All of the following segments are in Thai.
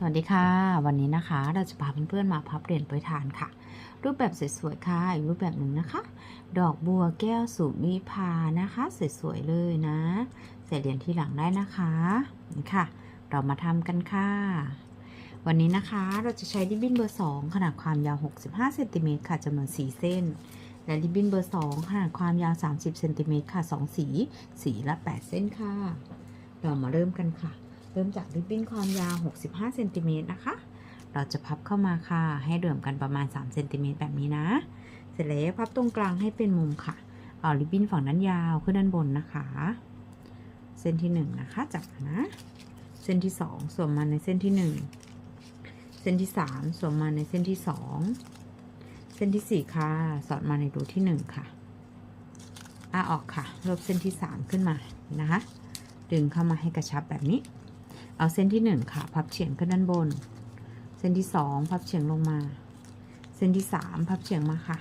สวัสดีค่ะ วันนี้นะคะเราจะพาเพื่อนๆมาพับเหรียญโปรยทานค่ะ รูปแบบสวยๆค่ะอีกรูปแบบหนึ่งนะคะ ดอกบัวแก้วสุวิภานะคะสวยๆเลยนะใส่เหรียญที่หลังได้นะคะนี่ค่ะ เรามาทำกันค่ะ วันนี้นะคะเราจะใช้ริบบิ้นเบอร์ 2 ขนาดความยาว 65เซนติเมตรค่ะจำนวน 4 เส้น และริบบิ้นเบอร์ 2 ขนาดความยาว 30เซนติเมตรค่ะ 2 สี สีละ 8 เส้นค่ะ เรามาเริ่มกันค่ะ เริ่มจากริบบิ้นความยาว 65เซนติเมตรนะคะ เราจะพับเข้ามาค่ะ ให้เหลื่อมกันประมาณ3เซนติเมตรแบบนี้นะ เสร็จแล้วพับตรงกลางให้เป็นมุมค่ะ เอาริบบิ้นฝั่งด้านยาวขึ้นด้านบนนะคะ เส้นที่ 1 นะคะ จับนะ เส้นที่ 2 สวมมาในเส้นที่ 1 เส้นที่ 3 สวมมาในเส้นที่ 2 เส้นที่ 4 ค่ะ สอดมาในรูที่ 1 ค่ะอาออกค่ะ ลบเส้นที่ 3 ขึ้นมานะคะ ดึงเข้ามาให้กระชับแบบนี้ เอาเส้นที่ 1 ค่ะ พับเฉียงขึ้นด้านบน เส้นที่ 2 พับเฉียงลงมา เส้นที่ 3 พับเฉียงมาค่ะ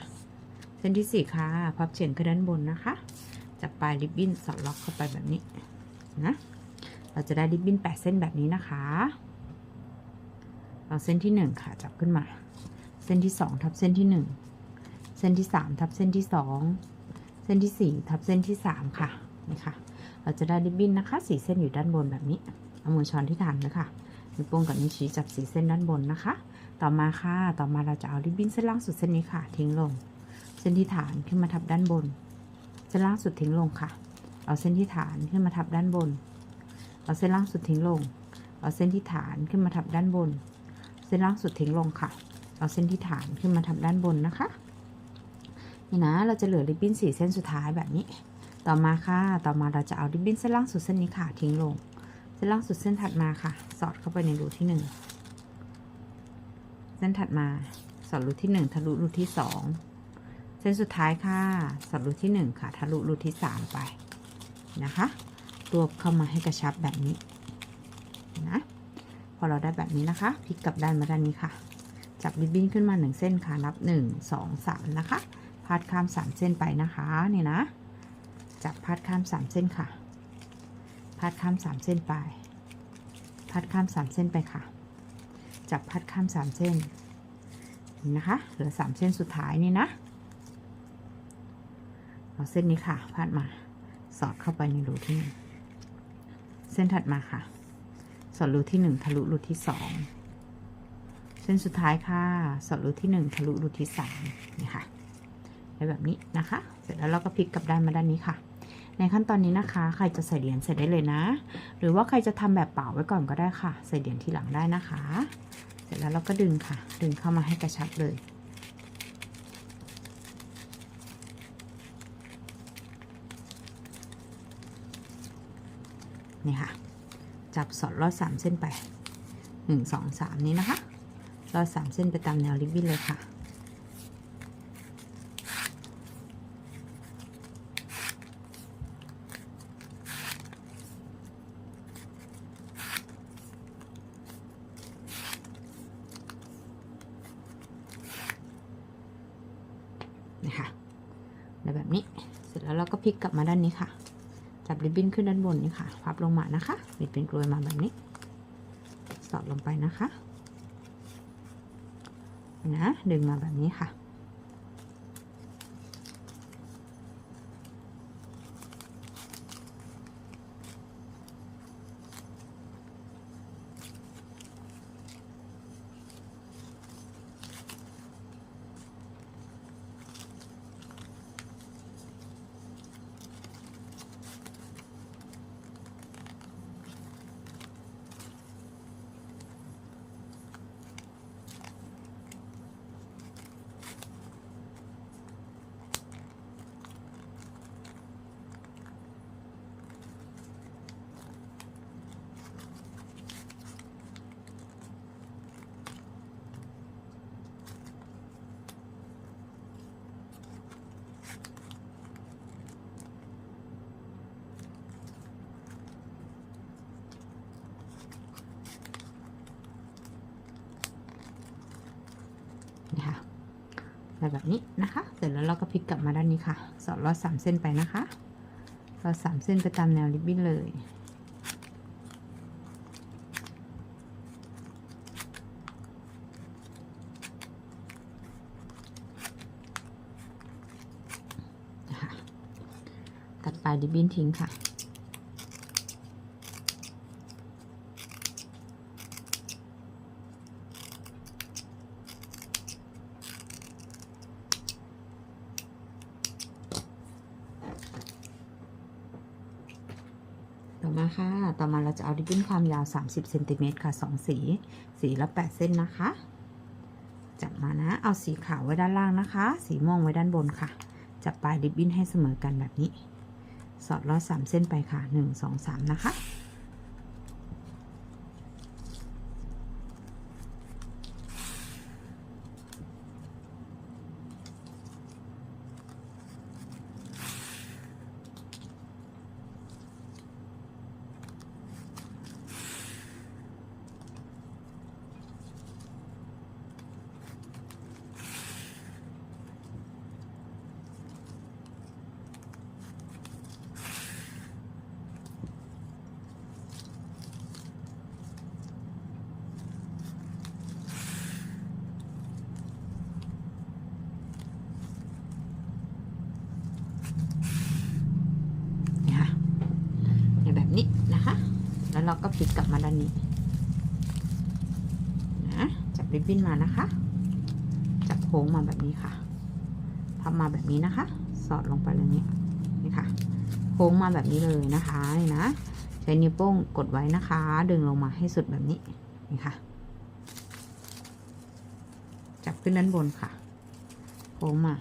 เส้นที่ 4 ค่ะ พับเฉียงขึ้นด้านบนนะคะ จับปลายริบบิ้นสอดล็อกเข้าไปแบบนี้นะ เราจะได้ริบบิ้น 8 เส้นแบบนี้นะคะ เอาเส้นที่ 1 ค่ะ จับขึ้นมา เส้นที่ 2 ทับเส้นที่ 1 เส้นที่ 3 ทับเส้นที่ 2 เส้นที่ 4 ทับเส้นที่ 3 ค่ะ นี่ค่ะ เราจะได้ริบบิ้นนะคะสีเส้นอยู่ด้านบนแบบนี้ เอามือช้อนที่ฐานเลยค่ะนิ้วโป้งกับนิ้วชี้จับสีเส้นด้านบนนะคะ ต่อมาค่ะ ต่อมาเราจะเอาริบบิ้นเส้นล่างสุดเส้นนี้ค่ะ ทิ้งลง เส้นที่ฐานขึ้นมาทับด้านบน เส้นล่างสุดทิ้งลงค่ะ เอาเส้นที่ฐานขึ้นมาทับด้านบน เอาเส้นล่างสุดทิ้งลง เอาเส้นที่ฐานขึ้นมาทับด้านบน เส้นล่างสุดทิ้งลงค่ะ เอาเส้นที่ฐานขึ้นมาทับด้านบนนะคะ นี่นะ เราจะเหลือริบบิ้นสีเส้นสุดท้ายแบบนี้ ต่อมาค่ะ ต่อมาเราจะเอาริบบิ้นเส้นล่างสุดเส้นนี้ค่ะทิ้งลง เส้นล่างสุดเส้นถัดมาค่ะ สอดเข้าไปในรูที่หนึ่งเส้นถัดมาสอดรูที่หนึ่งทะลุรูที่สองเส้นสุดท้ายค่ะ สอดรูที่หนึ่งค่ะ ทะลุรูที่สามไปนะคะ รวบเข้ามาให้กระชับแบบนี้นะพอเราได้แบบนี้นะคะพลิกกลับด้านมาด้านนี้ค่ะ จับริบบิ้นขึ้นมาหนึ่งเส้นค่ะนับหนึ่งสองสามนะคะพาดข้ามสามเส้นไปนะคะ นี่นะ จับพาดข้ามสามเส้นค่ะ พาดข้ามสามเส้นไปพาดข้ามสามเส้นไปค่ะ จับพาดข้ามสามเส้นนะคะ เหลือสามเส้นสุดท้ายนี่นะ เอาเส้นนี้ค่ะพาดมา สอดเข้าไปในรูที่หนึ่งเส้นถัดมาค่ะ สอดรูที่หนึ่งทะลุรูที่สองเส้นสุดท้ายค่ะ สอดรูที่หนึ่งทะลุรูที่สามนี่ค่ะได้แบบนี้นะคะ เสร็จแล้วเราก็พลิกกลับด้านมาด้านนี้ค่ะ ในขั้นตอนนี้นะคะ ใครจะใส่เหรียญใส่ได้เลยนะ หรือว่าใครจะทำแบบเป่าไว้ก่อนก็ได้ค่ะ ใส่เหรียญทีหลังได้นะคะ เสร็จแล้วเราก็ดึงค่ะ ดึงเข้ามาให้กระชับเลยนี่ค่ะ จับสอดรอดสามเส้นไปหนึ่งสองสามนี้นะคะรอดสามเส้นไปตามแนวริบบิ้นเลยค่ะ นี่ค่ะ แล้วแบบนี้ เสร็จแล้วเราก็พลิกกลับมาด้านนี้ค่ะ จับริบบิ้นขึ้นด้านบนนี่ค่ะ พับลงมานะคะบิดเป็นกลวยมาแบบนี้ สอดลงไปนะคะ นะ ดึงมาแบบนี้ค่ะ แบบนี้นะคะ เสร็จแล้วเราก็พลิกกลับมาด้านนี้ค่ะ สอดลอดสามเส้นไปนะคะลอดสามเส้นไปตามแนวริบบิ้นเลยตัดปลายริบบิ้นทิ้งค่ะ ต่อมาค่ะ ต่อมาเราจะเอาริบบิ้นความยาว 30เซนติเมตรค่ะ2สี สีละ8เส้นนะคะ จับมานะ เอาสีขาวไว้ด้านล่างนะคะ สีม่วงไว้ด้านบนค่ะ จับปลายริบบิ้นให้เสมอกันแบบนี้ สอดลอด3เส้นไปค่ะ 1 2 3 นะคะ นี่ค่ะเนี่ยแบบ นะคะ แล้วเราก็พลิกกลับมาด้านนี้นะจับริบบิ้นมานะคะ จับโค้งมาแบบนี้ค่ะพับมาแบบนี้นะคะ สอดลงไปเลยนี่นี่ค่ะ โค้งมาแบบนี้เลยนะคะนี่นะใช้นิ้วโป้งกดไว้นะคะ ดึงลงมาให้สุดแบบนี้นี่ค่ะ จับขึ้นด้านบนค่ะ โค้งมา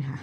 นะคะ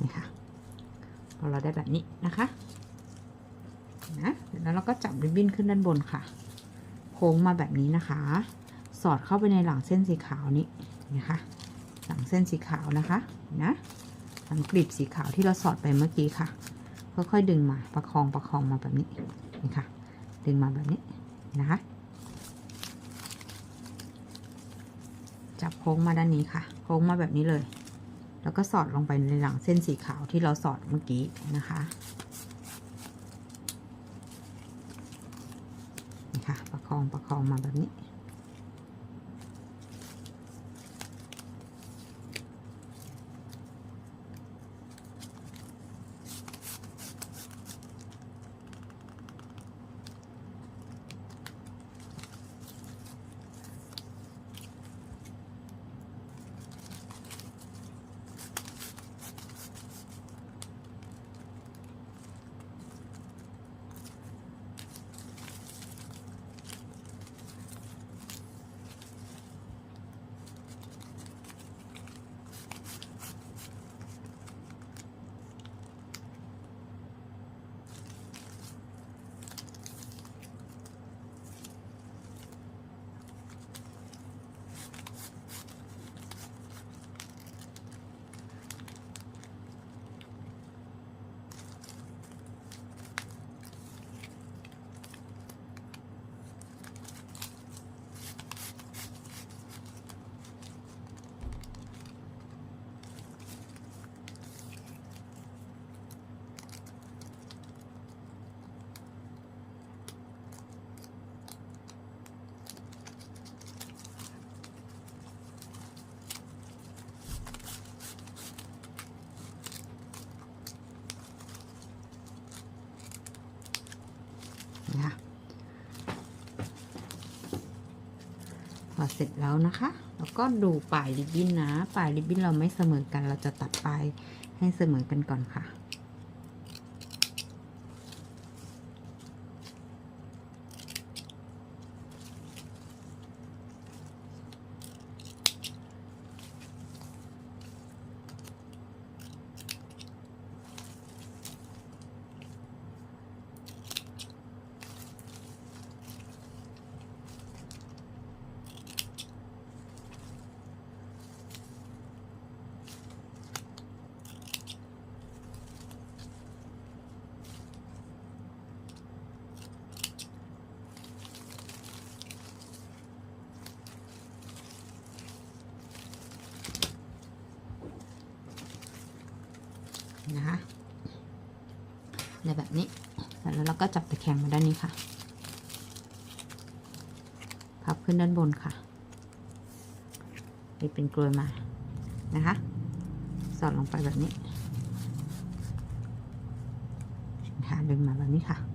นี่ค่ะพอเราได้แบบนี้นะคะนะแล้วเราก็จับริบบิ้นขึ้นด้านบนค่ะ โค้งมาแบบนี้นะคะ สอดเข้าไปในหลังเส้นสีขาวนี้นะคะหลังเส้นสีขาวนะคะนะหลังกลีบสีขาวที่เราสอดไปเมื่อกี้ค่ะค่อยๆดึงมาประคองประคองมาแบบนี้นี่ค่ะ ดึงมาแบบนี้นะคะจับโค้งมาด้านนี้ค่ะ โค้งมาแบบนี้เลย แล้วก็สอดลงไปในหลังเส้นสีขาวที่เราสอดเมื่อกี้นะคะนี่ค่ะประคองประคองมาแบบนี้ นะคะพอเสร็จแล้วนะคะแล้วก็ดูปลายริบบิ้นนะ ปลายริบบิ้นเราไม่เสมอกัน เราจะตัดปลายให้เสมอกันก่อนค่ะ นะคะในแบบนี้ แล้วเราก็จับตะแคงมาด้านนี้ค่ะ พับขึ้นด้านบนค่ะไปเป็นกลวยมา นะคะ สอดลงไปแบบนี้นะคะดึงมาแบบนี้ค่ะ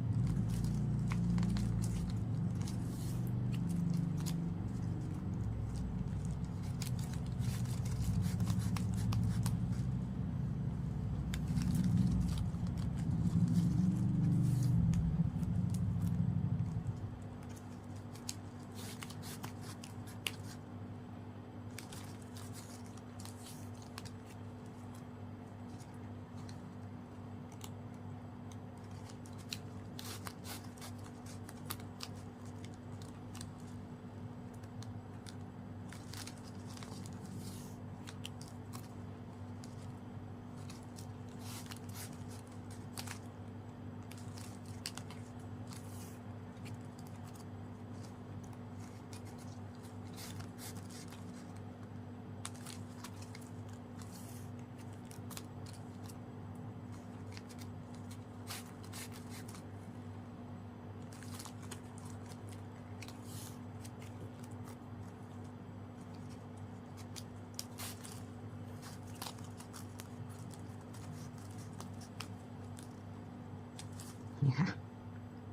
นี่ค่ะ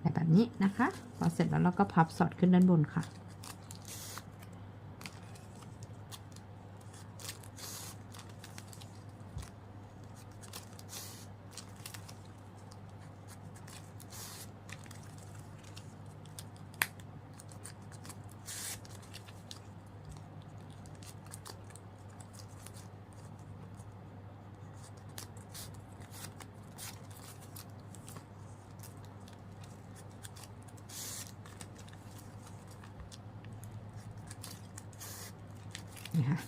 แบบแบบนี้นะคะ พอเสร็จแล้วเราก็พับสอดขึ้นด้านบนค่ะ นี่ค่ะ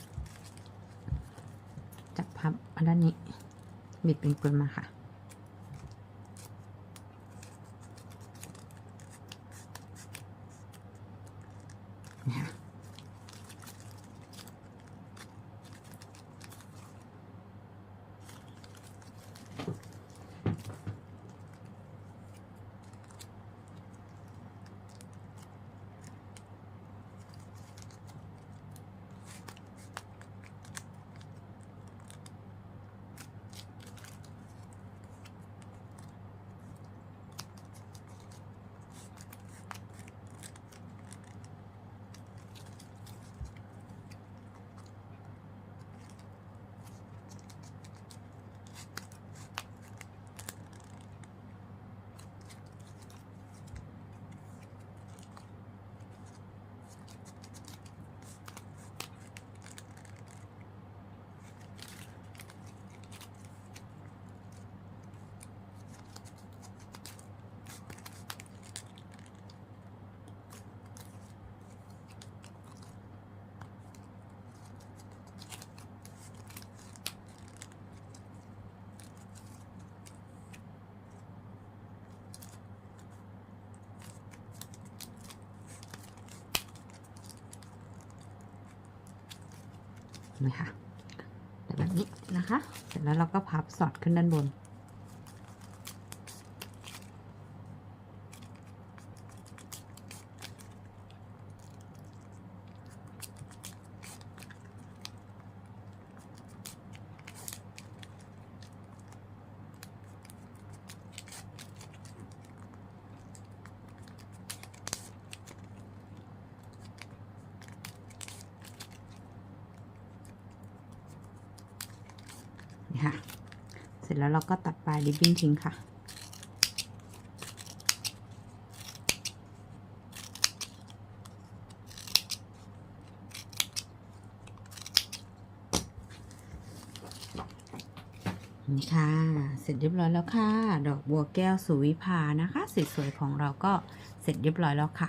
จับพับอันด้านนี้ บิดเป็นกลมมาค่ะ นไหมคะแบบนี้นะคะ เสร็จแล้วเราก็พับสอดขึ้นด้านบน จแล้วเราก็ตัดปลายริบบิ้นทิ้งค่ะ นี่ค่ะ เสร็จเรียบร้อยแล้วค่ะ ดอกบัวแก้วสุวิภานะคะสวยๆของเราก็เสร็จเรียบร้อยแล้วค่ะ